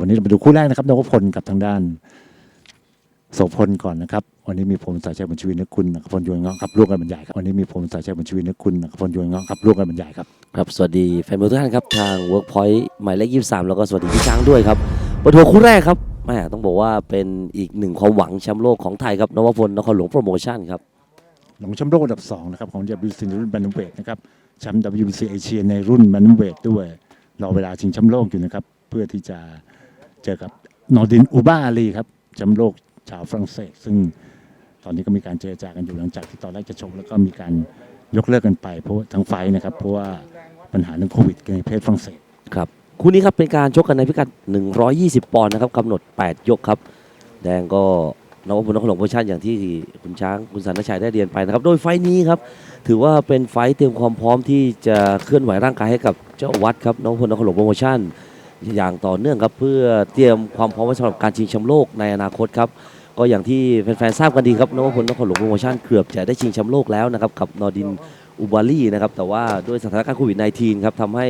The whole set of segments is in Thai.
วันนี้เรามาดูคู่แรกนะครับนวพลกับทางด้านโสพลก่อนนะครับ วันนี้มีผมสายชัยบุญชีวินและคุณนักพลยวนเงาะครับร่วมกันบรรยายครับวันนี้มีผมสายชัยบุญชีวินและคุณนักพลยวนเงาะครับร่วมกันบรรยายครับครับสวัสดีแฟนบอลทุกท่านครับทาง Workpoint หมายเลข23 แล้วก็สวัสดีพี่ช้างด้วยครับเปิดหัวคู่แรกครับแหมต้องบอกว่าเป็นอีกหนึ่งความหวังแชมป์โลกของไทยครับนวพลนครหลวงโปรโมชั่นครับหลงแชมป์โลกอันดับ2นะครับของ WBC ในรุ่นแบนด์เวทนะครับแชมป์ WBC เอเชียในรุ่นแบนด์เวทด้วยรอเวลาชิงแชมป์โลกอยู่นะครับเพื่อที่จะ เจอกับนอดินอูบาลีครับแชมป์โลกชาวฝรั่งเศส ซึ่งตอนนี้ก็มีการเจรจากันอยู่หลังจากที่ตอนแรกจะชกแล้วก็มีการยกเลิกกันไป เพราะว่าทั้งไฟนะครับ เพราะว่าปัญหาเรื่องโควิดในประเทศฝรั่งเศสครับคู่นี้ครับเป็นการชกกันในพิกัด 120 ปอนด์นะครับกำหนด 8 ยกครับ แดงก็นวพลนครหลวงโปรโมชั่นอย่างที่คุณช้างคุณสันนชัยได้เรียนไปนะครับ โดยไฟนี้ครับ ถือว่าเป็นไฟเตรียมความพร้อมที่จะเคลื่อนไหวร่างกายให้กับเจ้าวัดครับนวพลนครหลวงโปรโมชั่น อย่างต่อเนื่องครับเพื่อเตรียมความพร้อมไว้สำหรับการชิงแชมป์โลกในอนาคตครับก็อย่างที่แฟนๆทราบกันดีครับนวพลนครหลวงโปรโมชั่นเกือบจะได้ชิงแชมป์โลกแล้วนะครับกับนอดินอุบาลีนะครับแต่ว่าด้วยสถานการณ์โควิด -19 ครับทำให้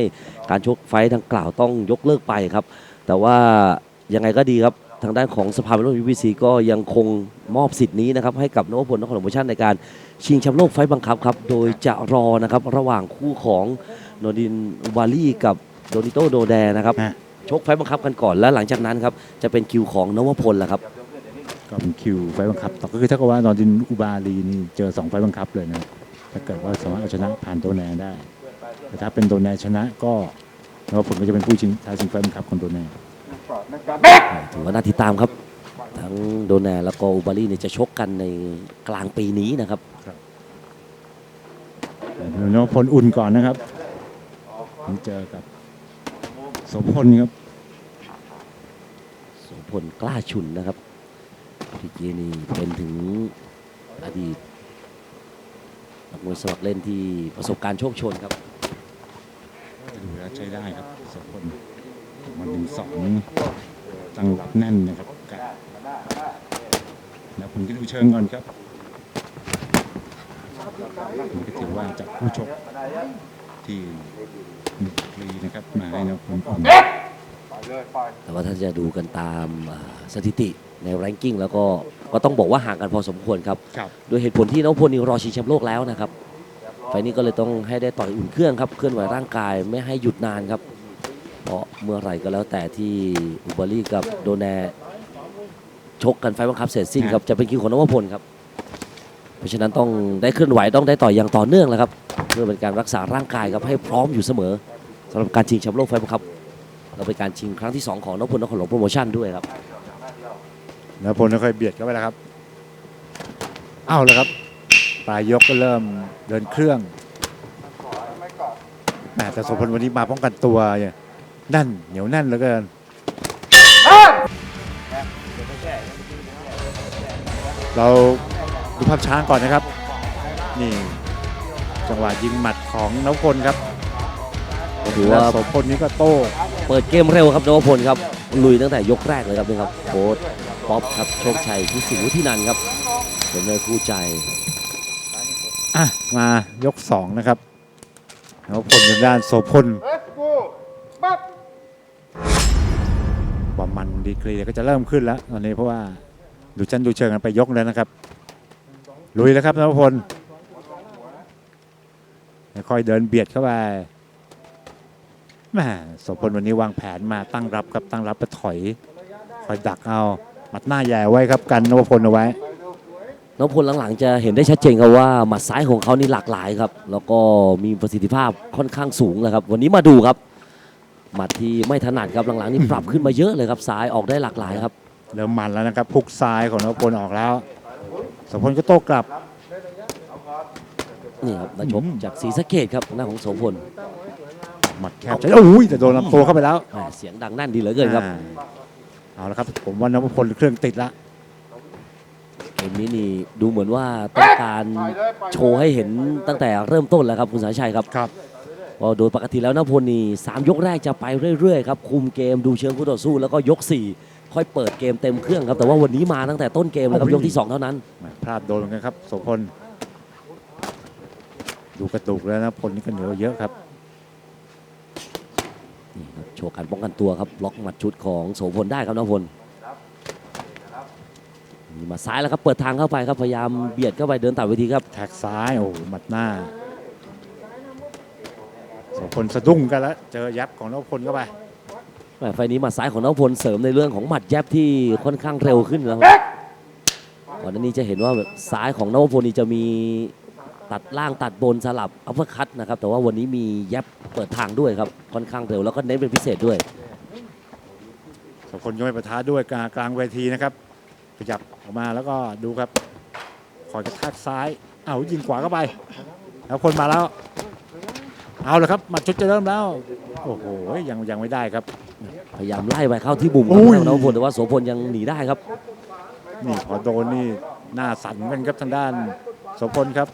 การชกไฟท์ดังกล่าวต้องยกเลิกไปครับ แต่ว่ายังไงก็ดีครับทางด้านของสภาพันธ์โลก UBC ก็ยังคงมอบสิทธิ์นี้นะครับให้กับนวพลนครหลวงโปรโมชั่นในการชิงแชมป์โลกไฟท์บังคับครับโดยจะรอนะครับระหว่างคู่ของนอดินอุบาลีกับ โดนิโตโดแดนะครับ ฮะ ชกไฟท์บังคับกันก่อนแล้วหลังจากนั้นครับจะเป็นคิวของนวพลแหละครับ ก็เป็นคิวไฟล์บังคับต่อก็คือถ้าเกิดว่านอร์ดินอูบาอาลีนี่เจอสองไฟล์บังคับเลยนะถ้าเกิดว่าสามารถเอาชนะผ่านตัวแนนได้ แต่ถ้าเป็นตัวแนนชนะก็แล้วผลก็จะเป็นผู้ชิงท้ายชิงไฟล์บังคับคนตัวแนนถือว่าน่าติดตามครับ ทั้งโดแนแล้วก็อุบาลีเนี่ยจะชกกันในกลางปีนี้นะครับเดี๋ยวน้องพลอุ่นก่อนนะครับนี่เจอกับ โสพลครับโสพลกล้าชุนนะครับพี่เจนี่เป็นถึงอดีตนักมวยสมัครเล่นที่ประสบการณ์โชคโชนครับดูแล้วใช้ได้ครับโสพลมันหนึ่งสองตั้งรับแน่นนะครับกัดแล้วผมก็ดูเชิงก่อนครับผมก็ถือว่าจากผู้ชกที่ มีดีกรีนะครับมาให้น้องพลอุ่นแต่ว่าถ้าจะดูกันตามอ่าสถิติในแรงกิ้งแล้วก็ก็ต้องบอกว่าห่างกันพอสมควรครับครับโดยเหตุผลที่นพพลนี่รอชิงแชมป์โลกแล้วนะครับไฟล์นี้ก็เลยต้องให้ได้ต่อยอุ่นเครื่องครับเคลื่อนไหวร่างกายไม่ให้หยุดนานครับ เพราะเมื่อไหร่ก็แล้วแต่ที่อุบาลีกับโดแนชกกันไฟล์บังคับเสร็จสิ้นครับจะเป็นคิวของนพพลครับเพ ราะฉะนั้นต้องได้เคลื่อนไหวต้องได้ต่อยอย่างต่อเนื่องแล้วครับ เพื่อเป็นการรักษาร่างกายครับให้พร้อมอยู่เสมอสำหรับการชิงแชมป์โลกไฟล์บังคับเราเป็นการชิงครั้งที่สองของนพพลนครหลวงโปรโมชั่นด้วยครับแล้วพลก็ค่อยเบียดเข้าไปแล้วครับเอาแล้วครับปลายยกก็เริ่มเดินเครื่องแหมแต่โสพลวันนี้มาป้องกันตัวเนี่ยแน่นเหนียวแน่นเหลือเกินเรา ดูภาพช้างก่อนนะครับ นี่ จังหวะยิงหมัดของนพพลครับถือแล้วว่าโสพลนี้ก็โต้เปิดเกมเร็วครับนวพลครับลุยตั้งแต่ยกแรกเลยครับนี่ครับโค้ชป๊อปครับโชคชัยที่สิงห์วุฒินันท์ครับเป็นเนื้อคู่ใจอะมายกสองนะครับนพพลทางด้านโสพลความมันดีกรีก็จะเริ่มขึ้นแล้วตอนนี้เพราะว่าดูชั้นดูเชิงกันไปยกแล้วนะครับ ลุยแล้วครับนพพลค่อยๆเดินเบียดเข้าไปแหม่โสพลวันนี้วางแผนมาตั้งรับครับตั้งรับไปถอยคอยดักเอาหมัดหน้าใหญ่ไว้ครับกันนพพลเอาไว้นพพลหลังๆจะเห็นได้ชัดเจนครับว่าหมัดซ้ายของเขานี่หลากหลายครับ แล้วก็มีประสิทธิภาพค่อนข้างสูงเลยครับ วันนี้มาดูครับหมัดที่ไม่ถนัดครับหลังๆนี่ปรับขึ้นมาเยอะเลยครับซ้ายออกได้หลากหลายครับเริ่มมันแล้วนะครับพุกซ้ายของนพพลออกแล้ว โสพลก็โต้กลับ นี่ครับนักชกอืมจากศรีสะเกดครับหน้าของโสพลหมัดแคบใช่โอ้ยแต่โดนลำตัวเข้าไปแล้วแหม่เสียงดังแน่นดีเหลือเกินครับอ่าเอาละครับ ผมว่านพพลเครื่องติดละเกมนี้นี่ดูเหมือนว่าต้องการโชว์ให้เห็นตั้งแต่เริ่มต้นแล้วครับคุณสายชัยครับ ครับเพราะโดยปกติแล้วนพลนี่สามยกแรกจะไปเรื่อยๆครับคุมเกมดูเชิงคู่ต่อสู้แล้วก็ยก4 ค่อยเปิดเกมเต็มเครื่องครับ แต่ว่าวันนี้มาตั้งแต่ต้นเกมแล้วครับโอ้ยโหกที่ 2 เท่านั้นแหม่พลาดโดนเหมือนกันครับโสพลดูกระตุกแล้วนะพลนี่ก็เหนียวเยอะครับนี่ครับโชว์การป้องกันตัวครับล็อกหมัดชุดของโสพลได้ครับนพพลมีหมาซ้ายแล้วครับเปิดทางเข้าไปครับพยายามเบียดเข้าไปเดินตัดเวทีครับแท็กซ้ายโอ้โหหมัดหน้าสองคนสะดุ้งกันแล้วเจอยับของนพพลเข้าไปแหม่ ไฟล์นี้หมัดซ้ายของนพพลเสริมในเรื่องของหมัดแยบที่ค่อนข้างเร็วขึ้นแล้วก่อนหน้านี้จะเห็นว่าซ้ายของนพพลนี่จะมีตัดล่างตัดบนสลับอัปเปอร์คัตนะครับ แต่ว่าวันนี้มีแยบเปิดทางด้วยครับค่อนข้างเร็วแล้วก็เน้นเป็นพิเศษด้วยสองคนก็ไม่ประทะด้วยกลางกลางเวทีนะครับขยับออกมาแล้วก็ดูครับคอยกระแทกซ้ายเอายิงขวาเข้าไป แล้วคนมาแล้ว เอาละครับหมัดชุดจะเริ่มแล้ว โอ้โหยังยังไม่ได้ครับ พยายามไล่ไปเข้าที่มุมคอุ้รับยนพพลแต่ว่าโสพลยังหนีได้ครับ นี่พอโดนนี่หน้าสั่นเหมือนกันครับทางด้านโสพลครับ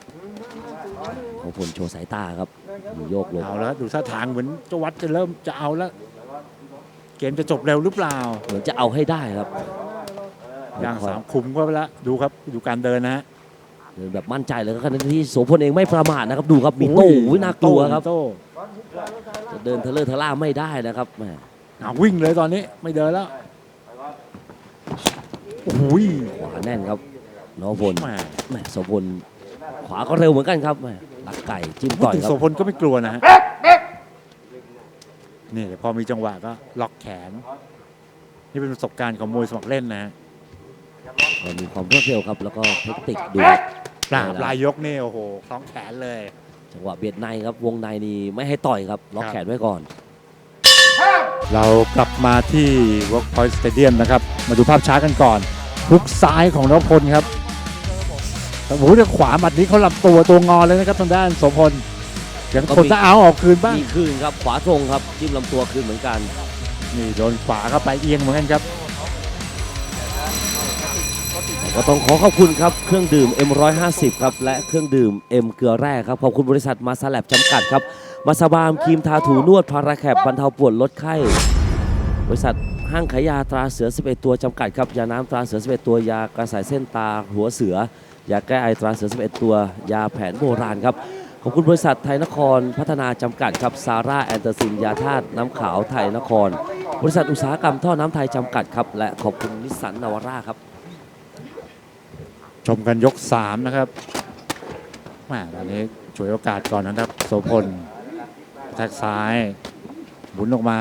โสพลโชว์สายตาครับมีโยกหลบเอาแล้วดูท่าทางเหมือนเจะวัดจะเริ่มจะเอาแล้ว เกมจะจบเร็วหรือเปล่า เหมือนจะเอาให้ได้ครับย่างสามคุมก็ไปแล้วดูครับดูการเดินนะฮะเดินแบบมั่นใจเลยครับขณะที่โสพลเองไม่ประมาทนะครับดูครับมีโต้อุ๊ยน่ากลัวครับโต้จะเดินเทเลอร์เทล่าไม่ได้นะครับแหมเอาวิ่งเลยตอนนี้ไม่เดินแล้วโอ้โหขวาแน่นครับนพพลแหมแหมโสพลขวาก็เร็วเหมือนกันครับแหมลักไก่จิ้มพูดต่อยถึงครัโสบพลก็ไม่กลัวนะฮะนี่พอมีจังหวะก็ล็อกแขน นี่เป็นประสบการณ์ของมวยสมัครเล่นนะฮะก็มีความรวดเร็วครับ แล้วก็เทคนิคดู ปราบลายยกนี่โอ้โหคล้องแขนเลย จังหวะเบียดในครับวงในนี่ไม่ให้ต่อยครับล็อกครับ แขนไว้ก่อน เรากลับมาที่ Workpoint Stadium นะครับ มาดูภาพช้ากันก่อนลุกซ้ายของนพพลครับโอ้โหเดี๋ยวขวาหมัดนี้เขาลำตัวตัวงอเลยนะครับทางด้านโสพลยังก็คนมีจะเอาออกคืนบ้างมีคืนครับขวาตรงครับจิ้มลำตัวคืนเหมือนกัน นี่โดนขวาเข้าไปเอียงเหมือนกันครับ ก็ต้องขอขอบคุณครับเครื่องดื่ม M150 ครับและเครื่องดื่ม M เกลือแร่ครับขอบคุณบริษัทมาซาแลบจำกัดครับ มาสบามครีมทาถูนวดพาราแคบบรรเทาปวดลดไข้ บริษัทห้างขายยาตราเสือ 11 ตัวจำกัดครับยาน้ำตราเสือ 11 ตัวยากระสายเส้นตาหัวเสือยาแก้ไอตราเสือ 11 ตัวยาแผนโบราณครับขอบคุณบริษัทไทยนครพัฒนาจำกัดครับซาร่าแอนเตอร์ซินยาธาตุน้ำขาวไทยนคร บริษัทอุตสาหกรรมท่อน้ำไทยจำกัดครับและขอบคุณนิสสันนาวาร่าครับชมกันยก 3 นะครับแหมตอนนี้ฉวยโอกาสก่อนนะครับโสพล แท็กซ้ายหมุนออกมา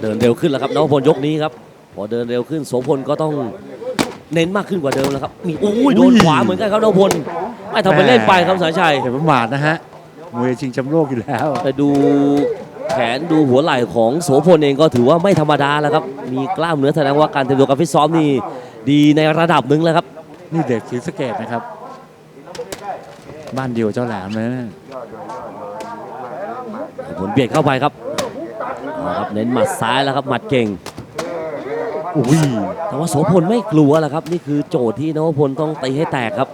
เดินเร็วขึ้นแล้วครับนวพลยกนี้ครับ พอเดินเร็วขึ้นโสพลก็ต้องเน้นมากขึ้นกว่าเดิมแล้วครับมีอุ้ยโดนขวาเหมือนกันครับนวพลไม่ทำไปเล่นไปครับสายชัยเห็นประมาทนะฮะมวยชิงแชมป์โลกอยู่แล้วไปดูแขนดูหัวไหล่ของโสพลเองก็ถือว่าไม่ธรรมดาแล้วครับ มีกล้ามเนื้อแสดงว่าการเตรียมตัวการฟิตซ้อมนี่ดีในระดับหนึ่งแล้วครับ นี่เด็กศรีสะเกดนะครับ บ้านเดียวเจ้าแหลมเลยนะ ผลเบียดเข้าไปครับเอาครับเน้นหมัดซ้ายแล้วครับหมัดเก่งอุ้ยแต่ว่าโสพลไม่กลัวแล้วครับ นี่คือโจทย์ที่นวพลต้องตีให้แตกครับ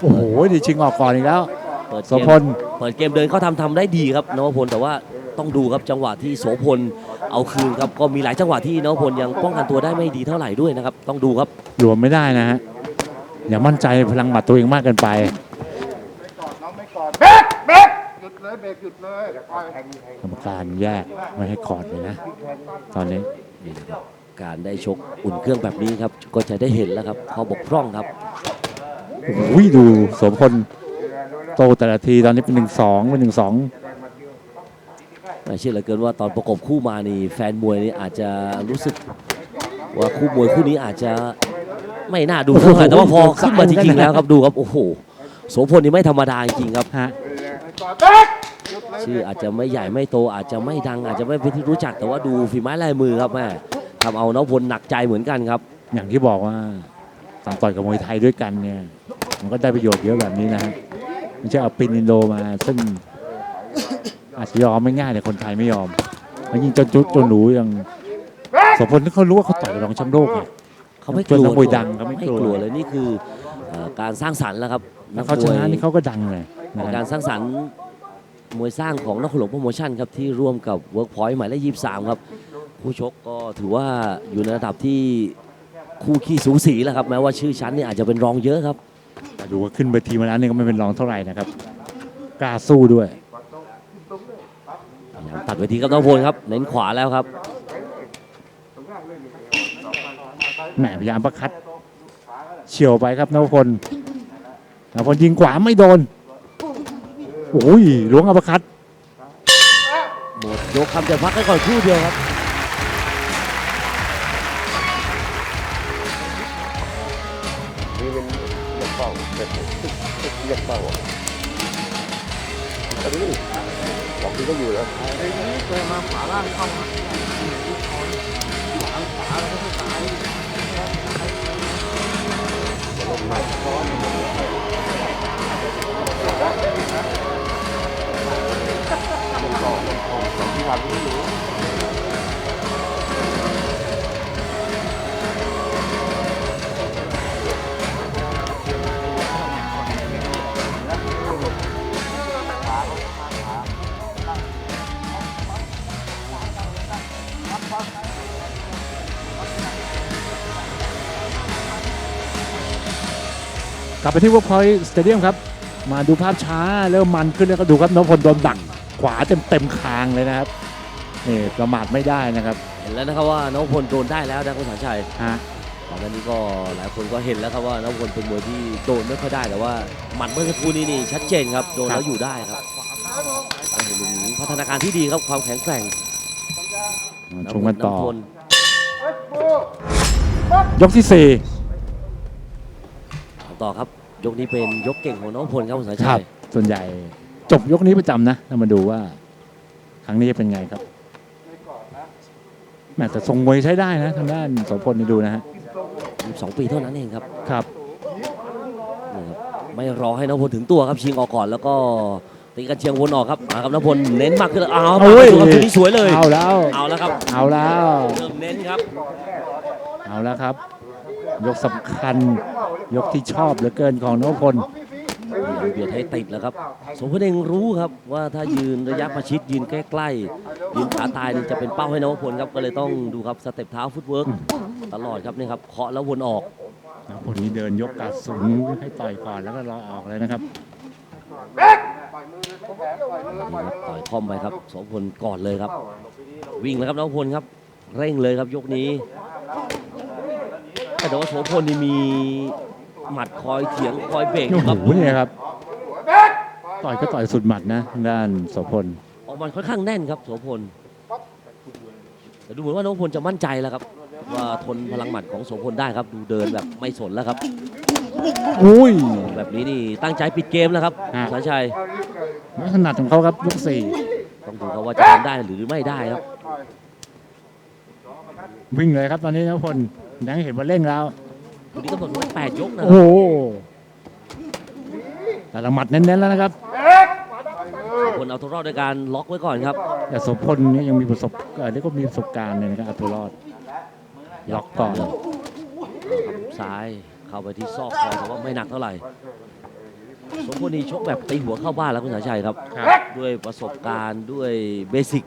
โอ้โหดีชิงออกก่อนอีกแล้วเปิดโสเกมพลเปิดเกมเดินเขาทำทำได้ดีครับนวพลแต่ว่าต้องดูครับจังหวะที่โสพลเอาคืนครับก็มีหลายจังหวะที่นวพลยังป้องกันตัวได้ไม่ดีเท่าไหร่ด้วยนะครับต้องดูครับรวมไม่ได้นะฮะอย่ามั่นใจพลังหมัดตัวเองมากเกินไป น้องไม่กอดเบรกเบรกห ยุดเลยเบรกหยุดเลยปล่อยกรรมการแยกไม่ให้คอร์ดเลยนะ ตอนนี้นี่นะครับการได้ชกอุ่นเครื่องแบบนี้ครับ ก็จะได้เห็นแล้วครับข้อบกพร่องครับโอ้โหดูโสมพลโตแต่ละทีตอนนี้เป็นหนึ่งสองเป็นหนึ่งสองไม่เชื่อเหลือเกินว่าตอนประกบคู่มานี่แฟนมวยนี่อาจจะรู้สึกว่าคู่มวยคู่นี้อาจจะไม่น่าดูเท่าไหร่แต่ว่าพอขึ้นมาจริงๆแล้วครับดูครับโอ้โหโสพลนี่ไม่ธรรมดาจริงๆครับ ฮะกอดเบรกหยุดเลยชื่ออาจจะไม่ใหญ่ไม่โตอาจจะไม่ดัง อาจจะไม่เป็นที่รู้จักแต่ว่าดูฝีไม้ลายมือครับแม่ทำเอานพพลหนักใจเหมือนกันครับ อย่างที่บอกว่าสั่งต่อยกับมวยไทยด้วยกันเนี่ยมันก็ได้ประโยชน์เยอะแบบนี้นะฮะไม่ใช่เอาปินอินโดมาซึ่งอาจจะยอมไม่ง่ายแต่คนไทยไม่ยอมแล้วยิ่งจนจุดจนหนูอย่างโสมพลที่เขารู้ว่าเขาต่อยกับรองแชมป์โลกเนี่ยเขาไม่กลัวนักมวยดังเขาไม่ไม่กลัวกลัวเลยนี่คือเอ่อการสร้างสรรค์แล้วครับแล้วเขาชนะนี่เขาก็ดังเลย นะกาฮะรสร้างสรรค์มวยสร้างของนครหลวงโปรโมชั่นครับที่ร่วมกับ Workpoint หมายเลขยี่สามครับผู้ชกก็ถือว่าอยู่ในระดับที่คู่ขี้สูสีแล้วครับ แม้ว่าชื่อชั้นนี่อาจจะเป็นรองเยอะครับแต่ดูว่าขึ้นเวทีมาแล้วนี่ก็ไม่เป็นรองเท่าไหร่นะครับกล้าสู้ด้วยพยายามตัดเวทีครับน้องพลครับ เน้นขวาแล้วครับแหมพยายามประคัดเฉียวไปครับนวพลนวพลยิงขวาไม่โดน โอ้ยล้วงอัปคัดหมดยกคำจะพักกันก่อนคู่เดียวครับนี่เป็นเลือกเป้าเป็นเลือกเป้าอันนี้บอกที่ก็อยู่แล้วเคยมาขวาล่างเข้ามากลั กลับไปที่ Workpoint Stadium ครับ มาดูภาพช้าเริ่มมันขึ้นแล้วก็ดูครับนวพลโดนดัก ขวาเต็มเต็มๆคางเลยนะครับนี่ประมาทไม่ได้นะครับเห็นแล้วนะครับว่าน้องพลโดนได้แล้วนะคุณสารชัยฮะก่อนหน้านี้ก็หลายคนก็เห็นแล้วครับว่าน้องพลเป็นมวยที่โดนไม่ค่อยได้แต่ว่าหมัดเมื่อสักครู่นี้นี่ชัดเจนครับโดนแล้วอยู่ได้ครับก็เห็นถึงพัฒนาการที่ดีครับความแข็งแกร่งชมกันต่อำพลยกที่สี่ต่อครับยกนี้เป็นยกเก่งของน้องพลครับคุณสารคชัรับยส่วนใหญ่ จบยกนี้ประจำนะเรามาดูว่าครั้งนี้จะเป็นไงครับแหมแต่ทรงมวยใช้ได้นะทางด้านโสพลนี่ดูนะฮะ12ปีเท่านั้นเองครับครับนี่ครับไม่รอให้น้องพลถึงตัวครับชิงออกก่อนแล้วก็ตีกันเชียงวนออกครับมาครับน้องพลเน้นมากขึ้นแล้วอ้าวโอ้ยดูครับจุดนี้สวยเลยเอาแล้วเอาแล้วครับเอาแล้วเริ่มเน้นครับ เอาแล้วครับ ยกสำคัญยกที่ชอบเหลือเกินของโนพล เบียดให้ติดแล้วครับ สมพลเองรู้ครับว่าถ้ายืนระยะประชิดยืนใกล้ๆยืนขาตายนี่จะเป็นเป้าให้นวพลครับก็เลยต้องดูครับสเต็ปเท้าฟุตเวิร์กตลอดครับนี่ครับเคาะแล้ววนออกโนพลนี้เดินยกกาดสูงให้ต่อยก่อนแล้วก็รอออกเลยนะครับนี่ครับต่อยคอมไปครับสมพลก่อนเลยครับ วิ่งแล้วครับนวพลครับ เร่งเลยครับยกนี้แต่ว่าโสพลนี่มีหมัดคอยเถียงคอยเบรกอโอ้ยู่โหครับเนี่ยครับ ต่อยก็ต่อยสุดหมัดนะทางด้านโสพลออกมันค่อนข้างแน่นครับโสพลแต่ดูเหมือนว่าน้องพลจะมั่นใจแล้วครับ ว่าทนพลังหมัดของโสพลได้ครับ ดูเดินแบบไม่สนแล้วครับอุ้ยแบบนี้นี่ตั้งใจปิดเกมแล้วครับฮะสาชัยไม่ถนัดของเขาครับยกสี่ต้องดูครับว่าจะทำได้หรือไม่ได้ครับวิ่งเลยครับตอนนี้โนพลยังเห็นว่าเร่งแล้ว วันนี้กำหนดไว้แปดยกนะคโอ้รับโหแต่ละหมัดเน้นๆแล้วนะครับโส พลเอาตัวรอดด้วยการล็อกไว้ก่อนครับ แต่โสพลเนี่ยยังมีประสบเอ่อเรียกว่ามีประสบการณ์เลยนะครับเอาตัวรอดล็อกก่อนซ้ายเข้าไปที่ซอกคอแต่ว่าไม่หนักเท่าไหร่โสพลนี่ชกแบบตีหัวเข้าบ้านแล้วคุณสาชัยครับด้วยประสบการณ์ด้วยเบสิก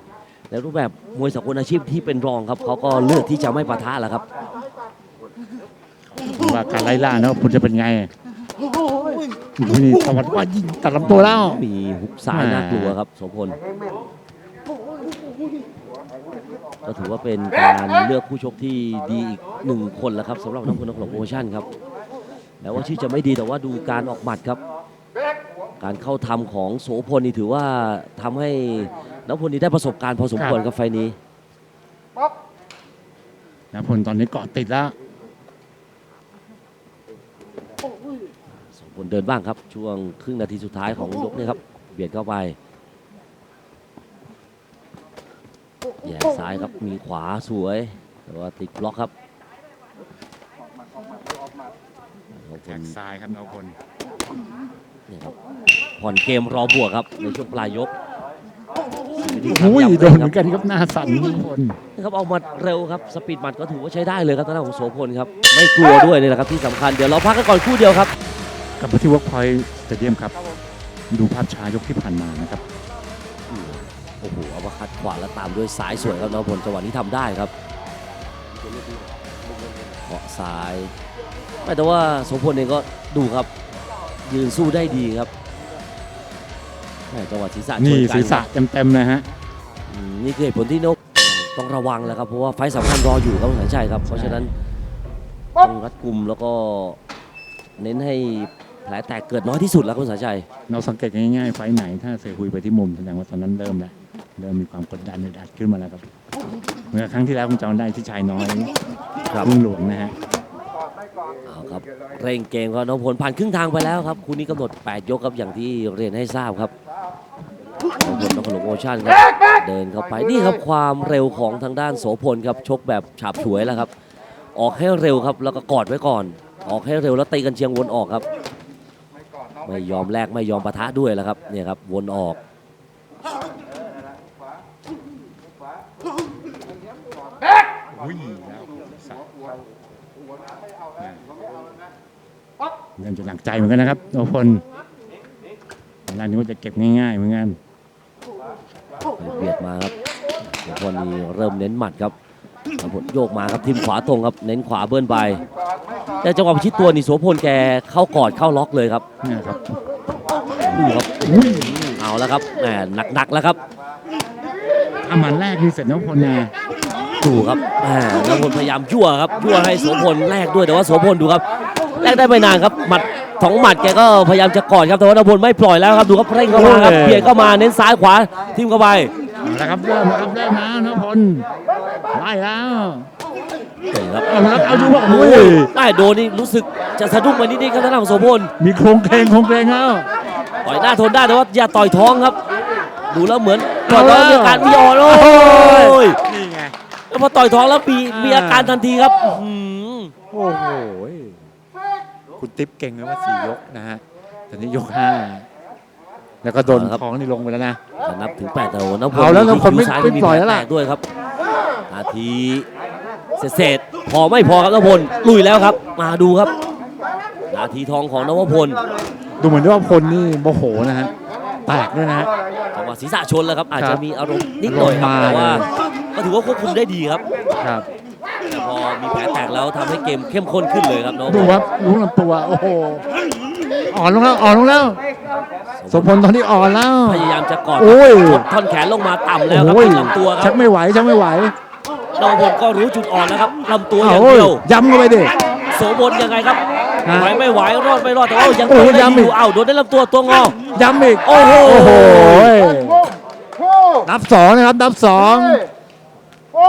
ในรูปแบบมวยสากลอาชีพที่เป็นรองครับเขาก็เลือกที่จะไม่ปะทะแหละครับ ว่าการไล่ล่าเนาะคุณจะเป็นไงโอ้โห นี่สวัสดิ์ว่ายิงตัดลำตัวแล้ว มีหุบซ้ายแหม่น่ากลัวครับโสพลก็ถือว่าเป็นการเลือกผู้ชกที่ดีอีกหนึ่งคนแล้วครับสำหรับน้องพลนกหลงโปรโมชั่นครับแม้ว่าชื่อจะไม่ดีแต่ว่าดูการออกหมัดครับ การเข้าทำของโสพลนี่ถือว่าทำให้น้องพลนี่ได้ประสบการณ์พอสมควรกับไฟล์นี้นะพลตอนนี้เกาะติดแล้ว สมพลเดินบ้างครับ ช่วงครึ่งนาทีสุดท้ายของยกนี้ครับ เบียดเข้าไปแย่ซ้ายครับมีขวาสวย แต่ว่าติดบล็อกครับของพแขลกซ้ายครับนพลเนี่ยครับผ่อนเกมรอบวกครับ ในช่วงปลายยกอุ้ยย้ำโดนเหคมืรัอนกันครับหน้าสั่นนพลนะครับเอาหมัดเร็วครับ สปีดหมัดก็ถือว่าใช้ได้เลยครับทางด้านของโสพลครับ ไม่กลัวด้วยนี่แหละครับที่สำคัญเดี๋ยวเราพักกันก่อนครู่เดียวครับ กลับมาที่ Workpoint Stadium ครับ ดูภาพช้ายกที่ผ่านมานะครับ โอ้โหเอามาคัดขวาแล้วตามด้วยซ้ายสวยครับน้องพลจังหวะนี้ทำได้ครับเกาะซ้ายไม่แต่ว่าโสพลเองก็ดูครับ ยืนสู้ได้ดีครับแม่จังหวะศีรษะชนี่นกันศีรษะเต็มๆเลยฮะ อืมนี่คือเหตุผลที่นกต้องระวังแล้วครับเพราะว่าไฟต์สำคัญรออยู่ครับคุณสัญชัยครับ เพราะฉะนั้นต้องรัดกุมแล้วก็เน้นให้ แผลแตกเกิดน้อยที่สุดแล้วคุณสัญชัย เราสังเกตง่ายๆไฟล์ไหนถ้าเสหุยไปที่มุมแสดงว่าตอนนั้นเริ่มแล้วเริ่มมีความกดดันอึดอัดขึ้นมาแล้วครับเมื่อครั้งที่แล้วคุณจำได้ที่ชายน้อยครับรุ่งหลวงนะฮะเอาครับเร่งเกมครับน้องพลผ่านครึ่งทางไปแล้วครับคู่นี้กำหนด 8 ยกครับอย่างที่เรียนให้ทราบครับน้องพลน้องขนมโอชั่นครับเดินเข้าไปนี่ครับความเร็วของทางด้านโสพลครับชกแบบฉาบฉวยแล้วครับ ออกให้เร็วครับแล้วก็กอดไว้ก่อน ออกให้เร็วแล้วตีกันเชียงวนออกครับ ไม่ยอมแลกไม่ยอมปะทะด้วยแล้วครับเนี่ยครับวนออกเริ่มจะหนักใจเหมือนกันนะครับโนพลตอนแรกนึกว่าจะเก็บง่ายๆเหมือนกันเบียดมาครับโสพลนี่เริ่มเน้นหมัดครับโส พลโยกมาครับทิมขวาตรงครับเน้นขวาเบิ้ลไป แต่จังหวะประชิดตัวนี่โสพลแกเข้ากอดเข้าล็อกเลยครับเนี่ยครับดูครับเอาแล้วครับแหมหนักๆแล้วครับถ้ามันแรกนี่เสร็จโนพลนะดูครับแหมแล้วพลพยายามยั่วครับยั่วให้โสพลแลกด้วยแต่ว่าโสพลดูครับแลกได้ไม่นานครับหมัดสองหมัดแกก็พยายามจะกอดครับแต่ว่านพลไม่ปล่อยแล้วครับดูครับเร่งเข้ามาครับเบียดเข้ามาเน้นซ้ายขวาทิมเข้าไปเอาละครับเริ่มแล้วครับเริ่มแล้วโนพล ได้แล้วนี่ครับเอาละครับเอาดูว่าโอ้โอ้ยยได้โดนนี่รู้สึกจะสะดุ้งไปนิดๆครับทางด้านของโสพลมีโครงเคงโครงเคงแล้วต่อยหน้าทนได้แต่ว่าอย่าต่อยท้องครับ ดูแล้วเหมือนเอาต่อยท้องแล้วมีอาการมีอ่อนโอ้ยนี่ไงแล้วพอต่อยท้องแล้วมีอ่ามีมีอาการทันทีครับอื้อหือโอ้โหคุณติ๊บเก่งเลยว่าสี่ยกนะฮะตอนนี้ยกห้าแล้วก็โดนท้องนี่ลงไปแล้วนะจะนับถึง8แต่โอ้น้ำพลเอาแล้วที่น้ำพลไม่คิ้วซ้ายไม่มีปล่อยแผลแล้วแตล่ะกด้วยครับ นาทีเศษๆพอไม่พอครับน้ำพลลุยแล้วครับ มาดูครับ นาทีทองของนวพลดูเหมือนว่าพลนี่โมโหนะฮะแตกด้วยนะฮะ จังหวะศีรษะชนแล้วครับ อาจครัจะบมีอารมณ์นิดหน่อยครับอารมณ์มา แต่ว่าเลยก็ถือว่าควบคุมได้ดีครับครับ แต่พอมีแผลแตกแล้วทำให้เกมเข้มข้นขึ้นเลยครับน้องดูครับรู้ลำตัวโอ้โหอ่อนลงแล้วอ่อนลงแล้ว สมพลตอนนี้อ่อนแล้ว พยายามจะกอดโอ้ยกดท่อนแขนลงมาต่ำแล้วครับโอ้ยที่ลำตัวคชัรับกไม่ไหวชักไม่ไหวน้องพลก็รู้จุดอ่อนแล้วครับลำตัวอย่างโอ้ยเดียว ย้ำเข้าไปดิ โสมนยังไงครับฮะไหวไม่ไหวรอดไม่รอดแต่ว่ายังโอ้โดยนได้ย้ำออียู่กเอ้าโดนได้ลำตัวตัวงอ ย้ำอีกโอ้โห โอ้โหโอ้นับสองนะครับนับสองโอ้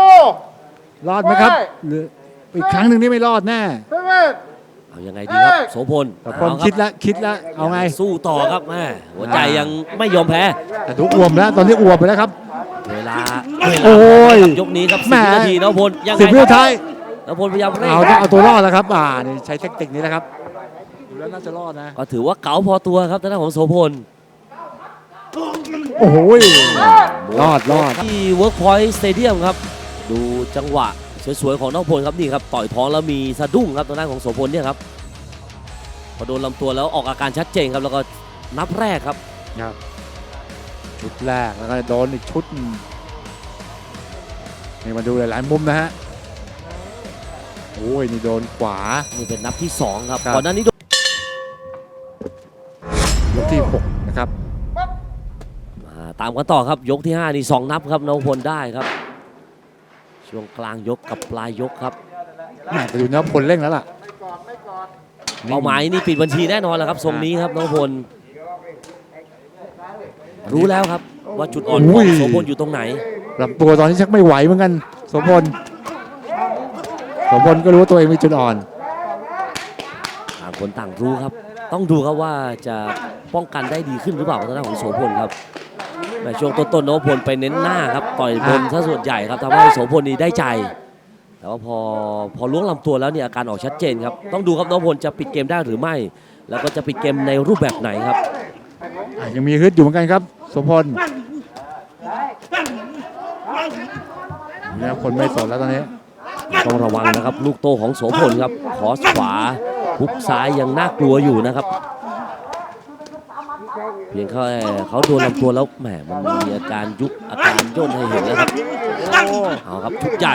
รอดไหมครับหรืออีกครั้งหนึ่งนี่ไม่รอดแน่ เซเว่น เอายังไงดีครับโสพลแต่พลเอารับคิดแล้วคิดแล้วเอาไงสู้ต่อครับแม่หัวใจยังไม่ยอมแพ้แต่ดูอ้วมแล้วตอนนี้อ้วมไปแล้วครับเวลาเวลาโอ้ยยกนี้ครับแหม่สิบนาทีน้องพลยังไงสิบวิคนารับทีท้ายน้องพลพยายามเร่งเอาต้องเอาตัวรอดแล้วครับอ่านี่ใช้เทคนิคนี้นะครับดูแล้วน่าจะรอดนะก็ถือว่าเก๋าพอตัวครับทางด้านของโสพลโอ้โหรอดรอดที่ Workpoint Stadium ครับ ดูจังหวะ สวยๆของน้องพลครับนี่ครับต่อยท้องแล้วมีสะดุ้งครับทางด้านของโสพลเนี่ยครับพอโดนลำตัวแล้วออกอาการชัดเจนครับแล้วก็นับแรกครับครับชุดแรกแล้วก็โดนอีกชุดหนึ่งนี่มาดูหลายๆมุมนะฮะโอ้ยนี่โดนขวานี่เป็นนับที่สองครับครับก่อนหน้านี้โดนยกที่หกนะครับอ่าตามกันต่อครับยกที่ห้านี่สองนับครับน้องพลได้ครับ ช่วงกลางยกกับปลายยกครับแหม่แต่ดูนะพลเร่งแล้วล่ะเป้าหมายนี่ปิดบัญชีแน่นอนแล้วครับทรงนี้ครับน้องพลรู้แล้วครับว่าจุดอ่อนของโสพลอยู่ตรงไหนลำตัวตอนนี้ชักไม่ไหวเหมือนกันสมพลสมพลก็รู้ว่าตัวเองมีจุดอ่อนต่างคนต่างรู้ครับ ต้องดูครับว่าจะป้องกันได้ดีขึ้นหรือเปล่าทางด้านของโสพลครับ ในช่วงต้นๆโน้พลไปเน้นหน้าครับต่อยบนซะส่วนใหญ่ครับทำให้โสพลนี้ได้ใจ แต่ว่าพอพอล้วงลำตัวแล้วเนี่ยอาการออกชัดเจนครับต้องดูครับน้องพลจะปิดเกมได้หรือไม่ แล้วก็จะปิดเกมในรูปแบบไหนครับอะยังมีฮึดอยู่เหมือนกันครับสมพลเนี่ยคนไม่สนแล้วตอนนี้ต้องระวังนะครับ ลูกโตของโสพลครับ ขอขวาพุกซ้ายยังน่ากลัวอยู่นะครับ เพียงแค่เขาโดนลำตัวแล้วแหมมันมีอาการยุบอาการย่นให้เห็นแล้วครับเอาครับชุดใหญ่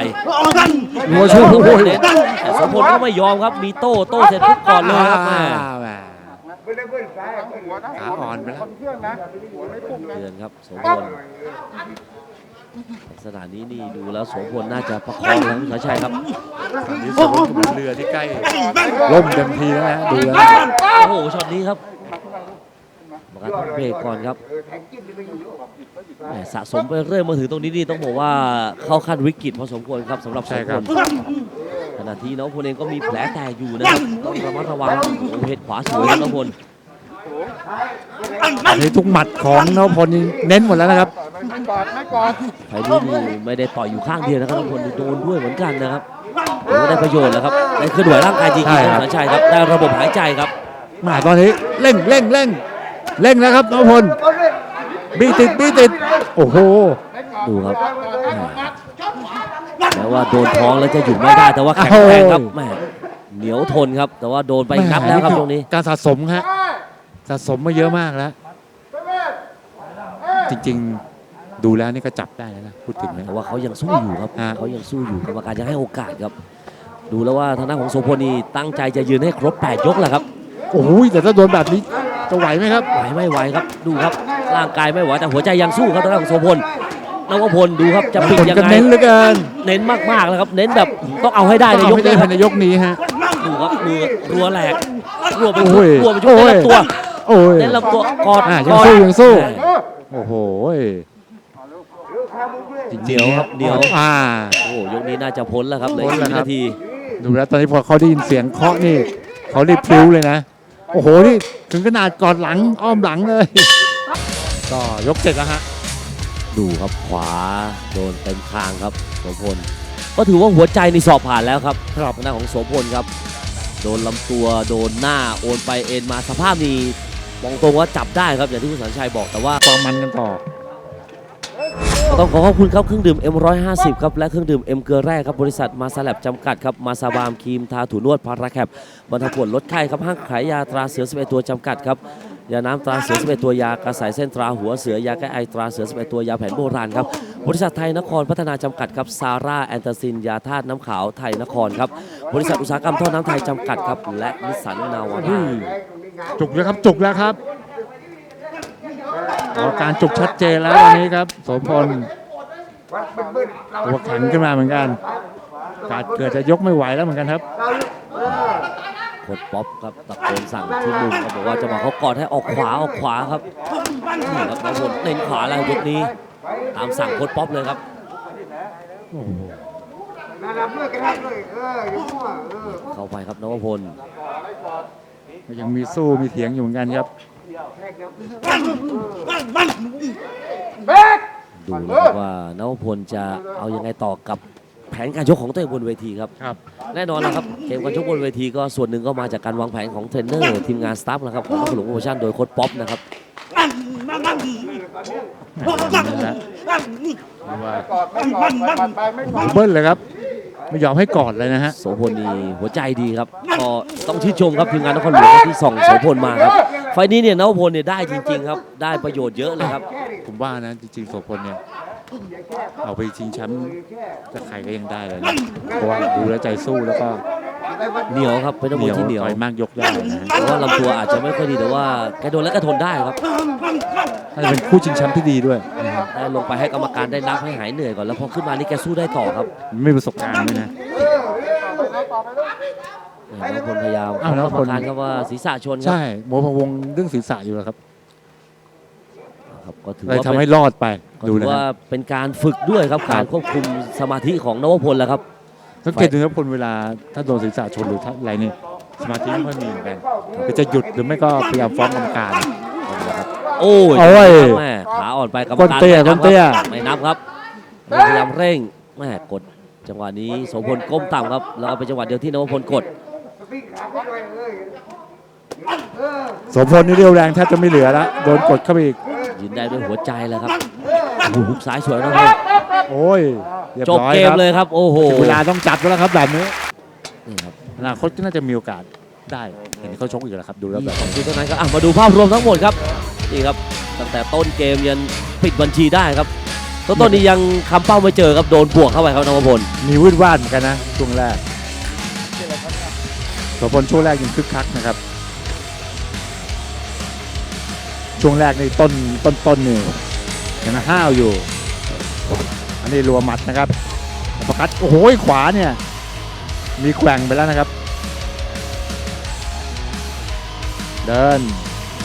หัวชูโอ้ยเน้นแต่โสพลก็ไม่ยอมครับมีโต้โต้เสร็จปุ๊บก่อนเลยครับแหม่อ่าแหม่ไม่ได้เบิ้ลซ้ายหัวนะขาอ่อนไปแล้วคนเครื่องนะหัวไม่พุ่งนะเตือนครับโสพลลักษณะนี้นี่ดูแล้วโสพลน่าจะประคองแล้วคุณสัญชัยครับตอนนี้สรุปเหมือนเรือที่ใกล้ล่มเต็มทีแล้วนะฮะดูแล้วโอ้โหช็อตนี้ครับประกันต้อง เบรกก่อนครับเออแทงจิ้มนี่ไปอยู่แหม่สะสมไปเรื่อยมาถึงตรงนี้นี่ต้องบอกว่าเข้าขั้นวิกฤตพอสมควรครับสำหรับโสใช่พครับลขณะที่น้องพลเองก็มีแผลแตกอยู่นะครับต้องระมัดระวังโอ้โหเพชรขวาสวยครับน้องพลอันนี้ทุกหมัดของนพพลนี่เน้นหมดแล้วนะครับ ไม่กอดไม่กอดไฟนี้นี่ไม่ได้ต่อยอยู่ข้างเดียวนะครับน้องพลโดนด้วยเหมือนกันนะครับถือว่าได้ประโยชน์แล้วครับได้เคลื่อนไหวร่างกายจริงๆใช่คครัรับบสัญชัยครับได้ระบบหายใจครับ มาตอนนี้เร่งเร่งเร่ง เร่งแล้วครับนพพลบีติดบีติด โอ้โห ดูครับแม้ว่าโดนท้องแล้วจะหยุดไม่ได้แต่ว่าแข็งแรงครับแหมเหนียวทนครับ แต่ว่าโดนไปนับแล้วครับตรงนี้ การสะสมฮะสะสมมาเยอะมากแล้ว จริงๆดูแล้วนี่ก็จับได้แล้วนะพูดถึงนะแต่ว่าเขายังสู้อยู่ครับฮะเขายังสู้อยู่กรรมการยังให้โอกาสครับ ดูแล้วว่าทางด้านของโสพลนี่ตั้งใจจะยืนให้ครบ 8 ยกแหละครับโอ้โหแต่ถ้าโดนแบบนี้ จะไหวไหมครับไหวไม่ไหวครับ ดูครับ ร่างกายไม่ไหวแต่หัวใจยังสู้ครับทางด้านของโสพลนวพลดูครับจะปิดผลยังก็ไงเน้นเหลือเกินเน้นมากๆเลยครับ เน้นแบบต้องเอาให้ได้ในต้องยเอากให้ได้นี้คภารับยในยกนี้ฮะ ดูครับมือรัวแหลกรัวไปโอ้ชุดยรัวไปชุดโอ้เน้นยลำตัวโอ้ยเน้นลำตัวกอดอะกยังอดสู้ยังสู้แหม่โอ้โหเหนียวครับเหนียวอ่า โอ้โหยกนี้น่าจะพ้นแล้วครับเหลยพ้นแล้วครับ นาที ดูแล้วตอนนี้พอเขาได้ยินเสียงเคาะนี่เขารีบพลิ้วเลยนะ โอ้โห นี่ถึงขนาดกอดหลังอ้อมหลังเลย ก็ยกเจ็ดแล้วฮะ ดูครับขวาโดนเต็มคางครับโสพล ก็ถือว่าหัวใจนี่สอบผ่านแล้วครับครับทางด้านของโสพลครับ โดนลำตัวโดนหน้าโอนไปเอ็นมาสภาพนี้มองตรงว่าจับได้ครับอย่างที่คุณสัญชัยบอกแต่ว่า ต่อมันกันต่อ ต้องขอขอบคุณครับเครื่องดื่ม M150 ครับและเครื่องดื่ม M เกลือแร่ครับบริษัทมาซาแลบจำกัดครับมาซาบามครีมทาถูนวดพาราแคปบรรเทาปวดลดไข้ครับห้างขายยาตราเสือ11ตัวจำกัดครับยาน้ำตราเสือ11ตัวยากระสายเส้นตราหัวเสือยาแก้ไอตราเสือ11ตัวยาแผนโบราณครับบริษัทไทยนครพัฒนาจำกัดครับซาร่าแอนตาซินยาธาตุน้ำขาวไทยนครครับบริษัทอุตสาหกรรมท่อน้ำไทยจำกัดครับและนิสสันนาวาร่าจุกแล้วครับจุกแล้วครับ อาการจุกชัดเจนแล้ววันนี้ครับโสพลตัวแข็งขึ้นมาเหมือนกันการเกิดจะยกไม่ไหวแล้วเหมือนกันครับโคดป๊อปครับตะโกนสั่งที่มุมครับบอกว่าจะมาเขากอดให้ออกขวาออกขวาครับนี่ครับน้องพลเน้นขวาแล้วยกนี้ ตามสั่งโคดป๊อปเลยครับโอ้โหนั่นแหละเพื่อนกันเลยเอออย่ามั่วเออเข้าไปครับนวพลก็ยังมีสู้มีเถียงอยู่เหมือนกันครับ เบก ดูนะครับว่านวพลจะเอายังไงต่อกับแผนการชกของตัวเองบนเวทีครับ ครับ แน่นอนนะครับเกมการชกบนเวทีก็ส่วนหนึ่งก็มาจากการวางแผนของเทรนเนอร์ทีมงานสตาฟนะครับของนักหลวงโปรโมชั่นโดยโค้ดป๊อปนะครับนั่นแหละว่ากอดไม่กอดไปปัดไปไม่กอด เบิ้ลเลยครับ ไม่ยอมให้กอดเลยนะฮะ โสพลนี่หัวใจดีครับก็ต้องชื่นชมครับทีมงานนครหลวงที่ส่งโสพลมาครับ ฟล์นี้เนี่ยนวพลเนี่ยได้จริง ๆ ครับ ได้ประโยชน์เยอะเลยครับ ผมว่านะจริงๆโสพลเนี่ยเอาไปชิงแชมป์กับใครก็ยังได้เลยนะเพราะว่าดูแล้วใจสู้แล้วก็เหนียวครับเป็นนักเหมนีวยยวที่เหนียวต่อยมากยกได้นะฮะแต่ว่าลำตัวอาจจะไม่ค่อยดีแต่ว่าแกโดนแล้วก็ทนได้ครับน่าจะเป็นคู่ชิงแชมป์ที่ดีด้วยได้ลงไปให้กรรมการได้นับให้หายเหนื่อยก่อนแล้วพอขึ้นมานี่แกสู้ได้ต่อครับ ไม่มีประสบการณ์ด้วยนะ นพลพยายามอ้าวกรนพรลมการครับว่าศีรษะชนครับใช่โมพะวงเรื่องศีรษะอยู่แล้วครับครับก็ถือเลยว่าทำเป็นให้รอดไปก็ดูถือนะคว่ารับ เป็นการฝึกด้วยครับ การควบคุมสมาธิของนวพลแล้วครับ สังเกตดูนะพลเวลาถ้าโดนศีรษะชนหรือถ้าอะไรนี่สมาธิไม่ค่อยมีเหมือนกันคือจะหยุดหรือไม่ก็พยายามฟ้องกรรมการ โอ้ยโอ้ยแม่ขาอ่อนไปกรรมก้นการเตี้ยไม่ก้นเตี้ย ครับไม่นับครับพยายามเร่งแม่กด จังหวะนี้โสพลก้มต่ำครับแล้วก็เป็นจังหวะเดียวที่นวพลกด พี่ขาไปด้วยเออเออโสมพลนี่เรียวแรงแทบจะไม่เหลือแล้วโดนกดเข้าไปอีกยืนได้ด้วยหัวใจแล้วครับโอ้โหหุกซ้ายสวยนะพลโอ้ยเรียบจบร้อยเกคมรับเลยครับ โอ้โหถึงเวลาต้องจับแล้วครับแบบนี้นี่ครับอนาคตก็น่าจะมีโอกาสได้เห็นเขาชกอีกแล้วครับ ดูแล้วแบบคือตรงนั้นครับอะมาดูภาพรวมทั้งหมดครับนี่ครับตั้งแต่ต้นเกมยันปิดบัญชีได้ครับต้นต้นนี้ยังคำเป้าไม่เจอครับโดนบวกเข้าไปครับนวพลมีวืดวาดเหมือนกันนะช่วงแรก โสมพลช่วงแรกยังคึกคักนะครับ ช่วงแรกในต้นต้นต้นนี่ยังห้าวอยู่ อันนี้รัวหมัดนะครับประคัดโอ้โหขวาเนี่ย มีแกว่งไปแล้วนะครับ เดิน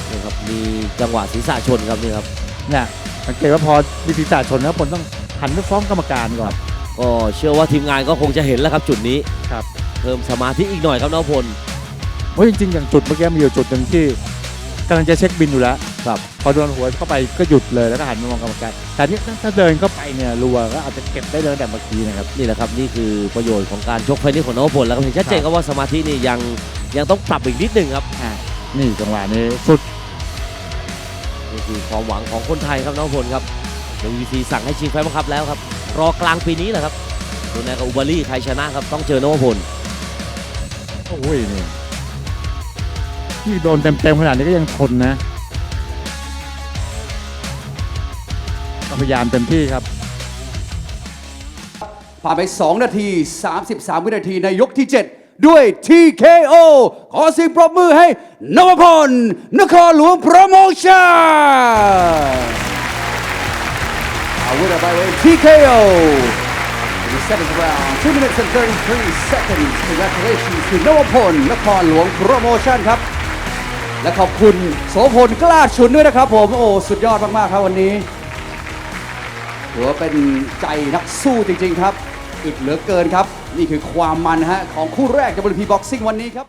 นี่ครับมีจังหวะศีรษะชนครับนี่ครับเนี่ยสังเกตว่าพอมีศีรษะชนแล้วผลต้องหันไปฟ้องกรรมการก่อน ก็เชื่อว่าทีมงานก็คงจะเห็นแล้วครับจุดนี้ครับ เพิ่มสมาธิอีกหน่อยครับน้องพลเพราะจริงๆอย่างจุดเมื่อกี้มีอยู่จุดหนึ่งที่กำลังจะเช็คบินอยู่แล้วครับพอโดนหัวเข้าไปก็หยุดเลยแล้วก็หันมามองกรรมการแต่นี่ถ้าเดินเข้าไปเนี่ยรัวก็อาจจะเก็บได้เลยแต่เมื่อกี้นะครับนี่แหละครับนี่คือประโยชน์ของการชกไฟนี้ของน้องพลแล้วครับเห็นชัดเจนครับว่าสมาธินี่ยังยังต้องปรับอีกนิดหนึ่งครับอ่านี่จังหวะนี้สุดนี่คือความหวังของคนไทยครับน้องพลครับ WBC สั่งให้ชิงไฟบังคับแล้วครับรอกลางปีนี้แหละครับดูแนกับอุบาลีใครชนะครับต้องเจอนวพล โอ้ยนี่นี่โดนเต็มๆขนาดนี้ก็ยังทนนะพยายามเต็มที่ครับ ผ่านไป 2 นาที 33 วินาทีในยกที่ 7 ด้วย TKO ขอเสียงปรบมือให้นวพลนครหลวงโปรโมชั่นอาวุธไปเลย TKO the seventh round 2 minutes and 33 seconds congratulations to นวพลนครหลวงโปรโมชั่นครับ และขอบคุณโสพลกล้าชุนด้วยนะครับผม โอ้ สุดยอดมาก ๆ ครับวันนี้ถือว่าเป็นใจนักสู้จริง ๆ ครับ อึดเหลือเกินครับ นี่คือความมันฮะของคู่แรก WP Boxing วันนี้ครับ